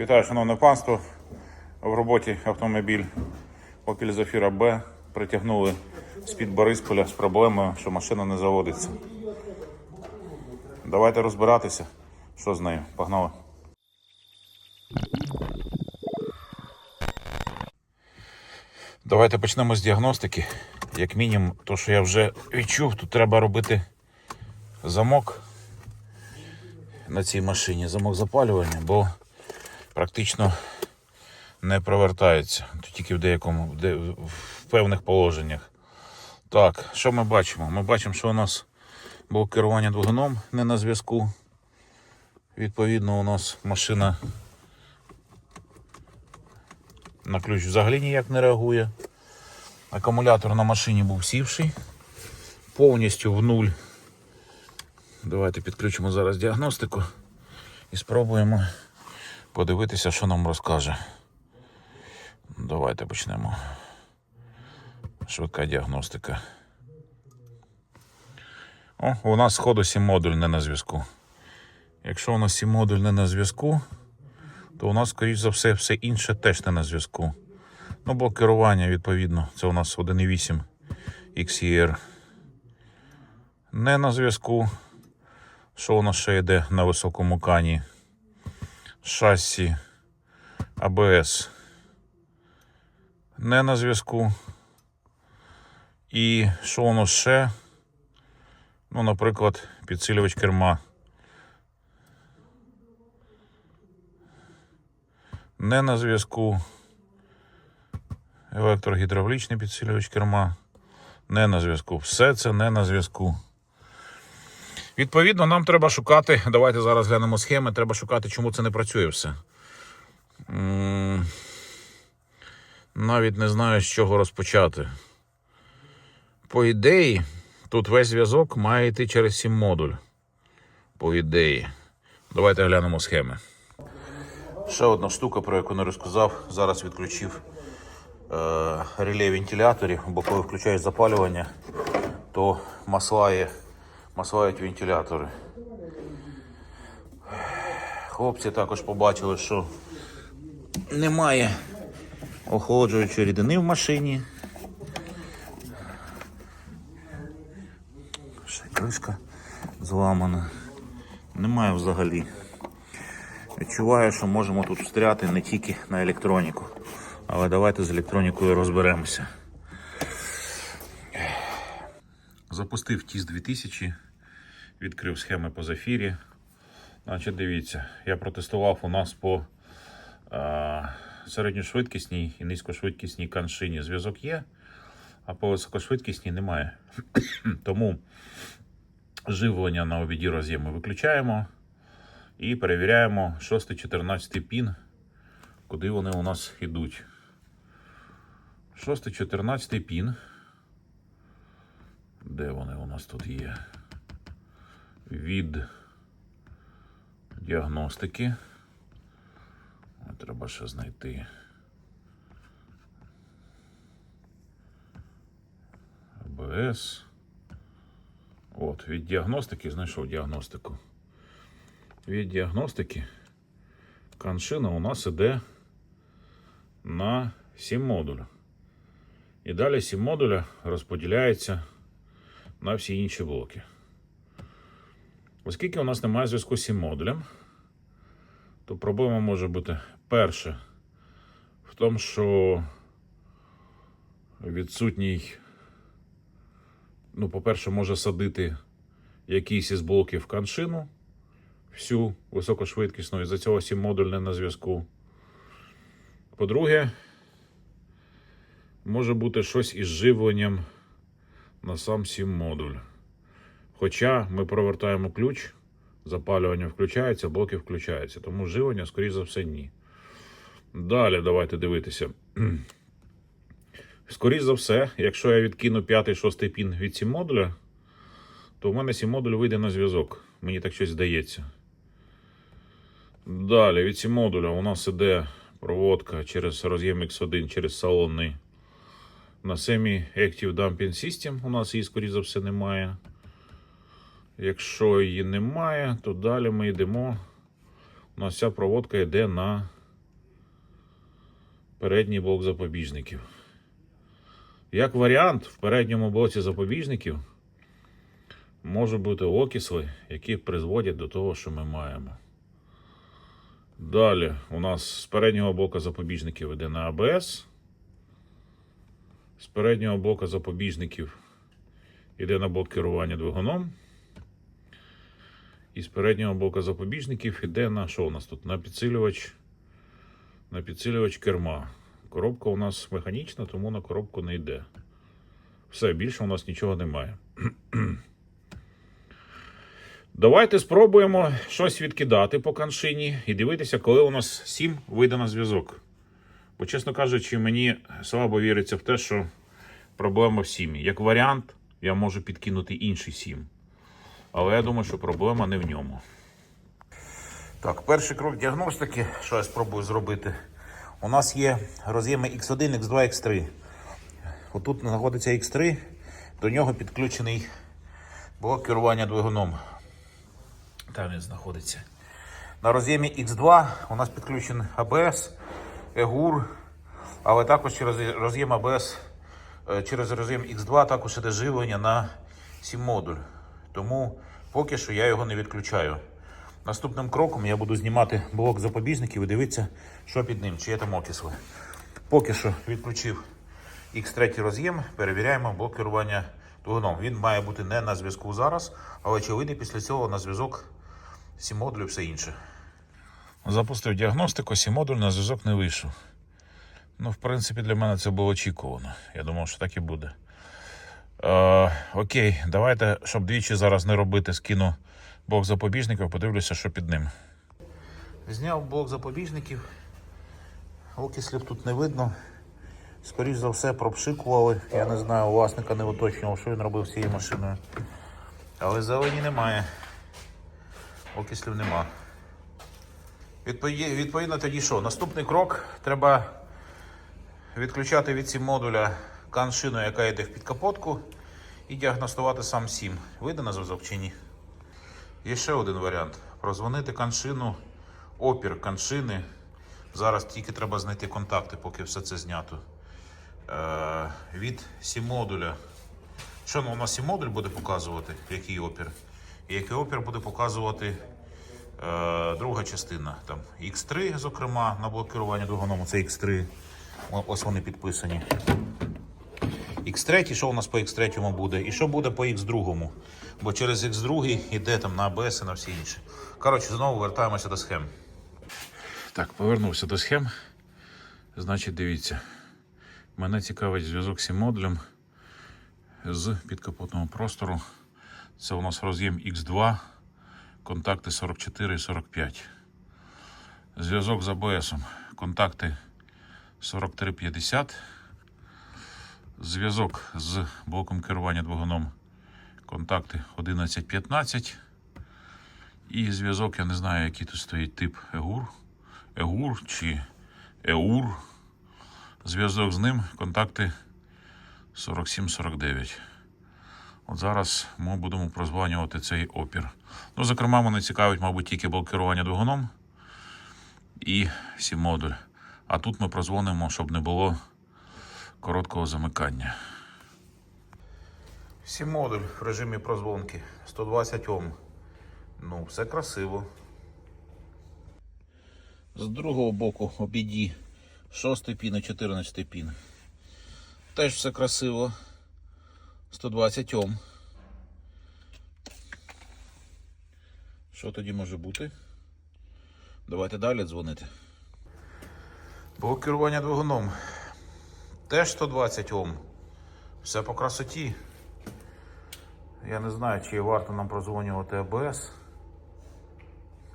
Вітаю, шановне панство. В роботі автомобіль Opel Zafira B притягнули з-під Борисполя з проблемою, що машина не заводиться. Давайте розбиратися, що з нею. Погнали. Давайте почнемо з діагностики. Як мінімум, то, що я вже відчув, тут треба робити замок на цій машині, замок запалювання, бо практично не провертається. Тільки в деякому, в, певних положеннях. Так, що ми бачимо? Ми бачимо, що у нас блок керування двигуном не на зв'язку. Відповідно, у нас машина на ключ взагалі ніяк не реагує. Акумулятор на машині був сівший, повністю в нуль. Давайте підключимо зараз діагностику і спробуємо подивитися, що нам розкаже. Давайте почнемо. Швидка діагностика. О, у нас сходу 7 модуль не на зв'язку. Якщо у нас 7 модуль не на зв'язку, то у нас, скоріш за все, все інше теж не на зв'язку. Ну, блок керування, відповідно, це у нас 1.8 XER. Не на зв'язку. Що у нас ще йде на високому кані? Шасі АБС. Не на зв'язку. І що нас ще? Ну, наприклад, підсилювач керма. Не на зв'язку. Електрогідравлічний підсилювач керма. Не на зв'язку. Все це не на зв'язку. Відповідно, нам треба шукати. Давайте зараз глянемо схеми. Треба шукати, чому це не працює все. Навіть не знаю, з чого розпочати. По ідеї, тут весь зв'язок має йти через сім модуль. По ідеї. Давайте глянемо схеми. Ще одна штука, про яку не розказав. Зараз відключив е, реле вентиляторів, бо коли включаєш запалювання, то маслає, маслають вентилятори. Хлопці також побачили, що немає охолоджуючої рідини в машині. Ще кришка зламана. Немає взагалі. Відчуваю, що можемо тут встряти не тільки на електроніку. Але давайте з електронікою розберемося. Запустив TIS 2000, відкрив схеми по зафірі. Значить, дивіться, я протестував у нас по а, середньошвидкісній і низькошвидкісній каншині зв'язок є, а по високошвидкісній немає. Тому живлення на обіді роз'єми виключаємо і перевіряємо 6-14 пін, куди вони у нас йдуть. 6-14 пін. Де вони у нас тут є? Від діагностики. Треба ще знайти. АБС. От, від діагностики знайшов діагностику. Від діагностики каншина у нас іде на 7 модулів. І далі 7 модуля розподіляється на всі інші блоки. Оскільки у нас немає зв'язку з 7 модулем, то проблема може бути перше в тому, що відсутній, ну, по-перше, може садити якийсь із блоків каншину всю високошвидкісну, і за цього 7 модуль не на зв'язку. По-друге, може бути щось із живленням на сам 7 модуль. Хоча ми провертаємо ключ, запалювання включається, блоки включаються, тому живлення, скоріш за все, ні. Далі давайте дивитися. Скоріше за все, якщо я відкину 5-6 пін від 7 модуля, то в мене 7 модуль вийде на зв'язок. Мені так щось здається. Далі від 7 модуля у нас іде проводка через роз'єм X1 через салонний на Semi Active Dumping System. У нас її, скоріше за все, немає. Якщо її немає, то далі ми йдемо. У нас вся проводка йде на передній блок запобіжників. Як варіант, в передньому блоці запобіжників можуть бути окисли, які призводять до того, що ми маємо. Далі у нас з переднього блока запобіжників йде на АБС. З переднього блока запобіжників йде на блок керування двигуном. І з переднього блока запобіжників йде на що у нас тут? На підсилювач, на підсилювач керма. Коробка у нас механічна, тому на коробку не йде. Все, більше у нас нічого немає. Давайте спробуємо щось відкидати по каншині і дивитися, коли у нас 7 вийде на зв'язок. Бо, чесно кажучи, мені слабо віриться в те, що проблема в сім'ї. Як варіант, я можу підкинути інший сім. Але я думаю, що проблема не в ньому. Так, перший крок діагностики, що я спробую зробити. У нас є роз'єми X1, X2, X3. Отут знаходиться X3, до нього підключений блок керування двигуном. Там він знаходиться. На роз'ємі X2 у нас підключений ABS, EGUR, але також через роз'єм ABS, е, через роз'єм X2 також іде живлення на сім модуль. Тому поки що я його не відключаю. Наступним кроком я буду знімати блок запобіжників і дивитися, що під ним, чи є там окисли. Поки що відключив X3 роз'єм, перевіряємо блок керування двигуном. Він має бути не на зв'язку зараз, але вийде після цього на зв'язок сім модулів все інше. Запустив діагностику, сім модуль на зв'язок не вийшов. Ну, в принципі, для мене це було очікувано. Я думав, що так і буде. Е, окей, давайте, щоб двічі зараз не робити, скину блок запобіжників, подивлюся, що під ним. Зняв блок запобіжників. Окислів тут не видно. Скоріше за все, пропшикували. Я не знаю, власника не уточнював, що він робив з цією машиною. Але зелені немає. Окислів нема. Відповідно, тоді що? Наступний крок треба відключати від сім модуля каншину, яка йде в підкапотку, і діагностувати сам сім. Вийде на зв'язок чи ні? Є ще один варіант. Прозвонити каншину, опір каншини. Зараз тільки треба знайти контакти, поки все це знято. Е, від сім модуля. Що ну, у нас сім модуль буде показувати, який опір. І який опір буде показувати е, друга частина. Там X3, зокрема, на блок керування це X3. Ось вони підписані. X3, що у нас по X3 буде, і що буде по X2. Бо через X2 йде там на ABS і на всі інші. Коротше, знову вертаємося до схем. Так, повернувся до схем. Значить, дивіться. Мене цікавить зв'язок з модулем з підкапотного простору. Це у нас роз'єм X2, контакти 44 і 45. Зв'язок з ABS. Контакти 4350. Зв'язок з блоком керування двигуном. Контакти 1115. І зв'язок, я не знаю, який тут стоїть тип EGUR. EGUR чи EUR. Зв'язок з ним. Контакти 47-49. От зараз ми будемо прозванювати цей опір. Ну, зокрема, мене цікавить, мабуть, тільки блокування двигуном і сім модуль. А тут ми прозвонимо, щоб не було короткого замикання. Сім модуль в режимі прозвонки 120 Ом. Ну, все красиво. З другого боку обіді 6 пін і 14 пін. Теж все красиво. 120 Ом. Що тоді може бути? Давайте далі дзвонити. Блок керування двигуном. Теж 120 Ом. Все по красоті. Я не знаю, чи варто нам прозвонювати АБС.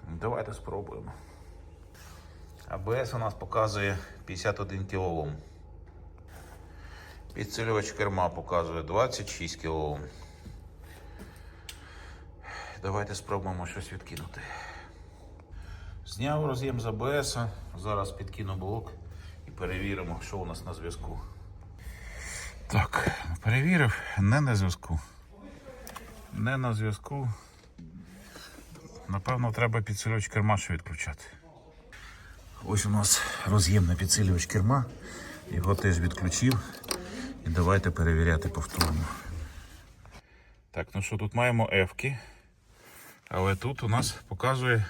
Давайте спробуємо. АБС у нас показує 51 кОм. Підсилювач керма показує 26 кОм. Давайте спробуємо щось відкинути. Зняв роз'єм з АБС. Зараз підкину блок перевіримо, що у нас на зв'язку. Так, перевірив, не на зв'язку. Не на зв'язку. Напевно, треба підсилювач керма ще відключати. Ось у нас роз'ємний підсилювач керма. Його теж відключив. І давайте перевіряти повторно. Так, ну що, тут маємо F-ки. Але тут у нас показує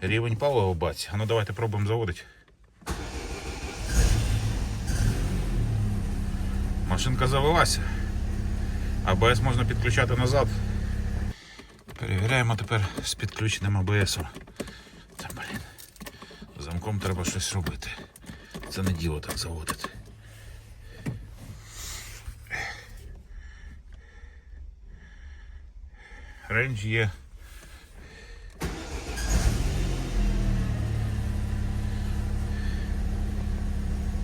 рівень палива в баці. А ну давайте пробуємо заводити. Машинка завелася. АБС можна підключати назад. Перевіряємо тепер з підключеним АБСом. Та блін. Замком треба щось робити. Це не діло так заводити. Рендж є.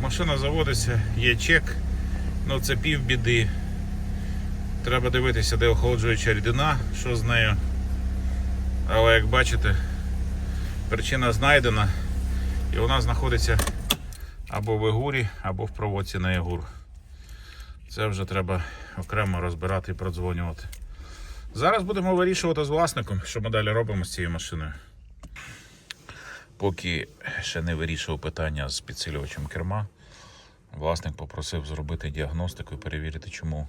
Машина заводиться, є чек, ну це пів біди. Треба дивитися, де охолоджуюча рідина, що з нею. Але як бачите, причина знайдена і вона знаходиться або в Егурі, або в проводці на Егур. Це вже треба окремо розбирати і продзвонювати. Зараз будемо вирішувати з власником, що ми далі робимо з цією машиною. Поки ще не вирішив питання з підсилювачем керма, власник попросив зробити діагностику і перевірити, чому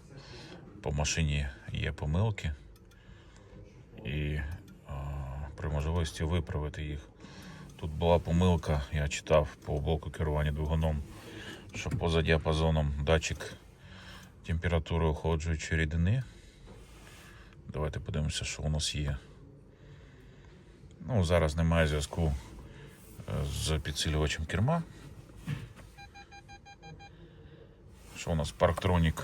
по машині є помилки. І а, при можливості виправити їх. Тут була помилка, я читав по блоку керування двигуном, що поза діапазоном датчик температури охолоджуючої рідини. Давайте подивимося, що у нас є. Ну, зараз немає зв'язку е, з підсилювачем керма. Що у нас Парктронік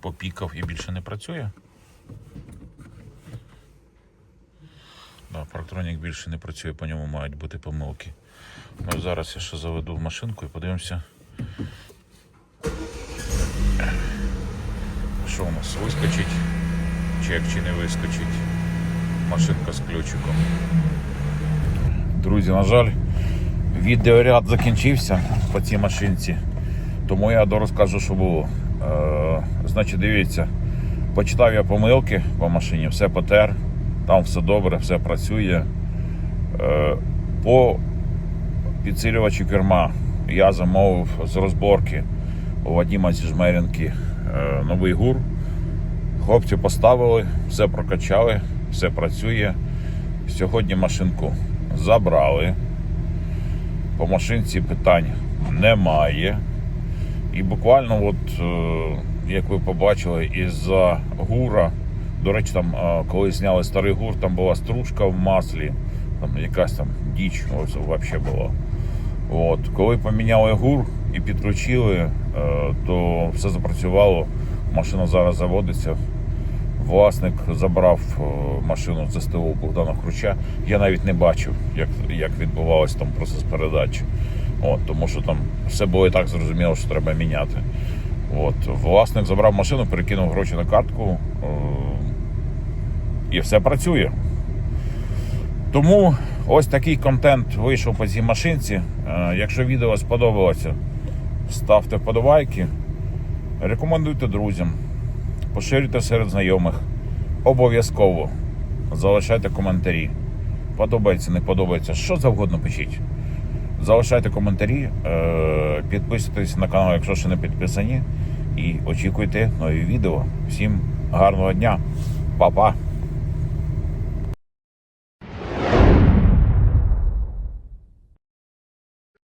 попікав і більше не працює. Да, Парктронік більше не працює, по ньому мають бути помилки. Ну, зараз я ще заведу в машинку і подивимося. Що у нас вискочить? Чек чи не вискочить? Машинка з ключиком. Друзі, на жаль, відеоряд закінчився по цій машинці. Тому я розкажу, що було. Е, значить, дивіться, почитав я помилки по машині, все потер, там все добре, все працює. Е, по підсилювачу керма я замовив з розборки у Вадима зі Жмеренки е, новий гур. Хлопці поставили, все прокачали, все працює. Сьогодні машинку забрали. По машинці питань немає. І буквально, от, е, як ви побачили, із-за гура, до речі, там, е, коли зняли старий гур, там була стружка в маслі, там якась там діч, ось взагалі була. От, коли поміняли гур і підключили, е, то все запрацювало. Машина зараз заводиться. Власник забрав е, машину з СТО Богдана Хруща. Я навіть не бачив, як, як відбувалось там процес передачі. От, тому що там все було і так зрозуміло, що треба міняти. От, власник забрав машину, перекинув гроші на картку е, і все працює. Тому ось такий контент вийшов по цій машинці. Е, Якщо відео сподобалося, ставте вподобайки, рекомендуйте друзям, поширюйте серед знайомих. Обов'язково залишайте коментарі. Подобається, не подобається, що завгодно пишіть. Залишайте коментарі, е, підписуйтесь на канал, якщо ще не підписані. І очікуйте нові відео. Всім гарного дня, Па-па!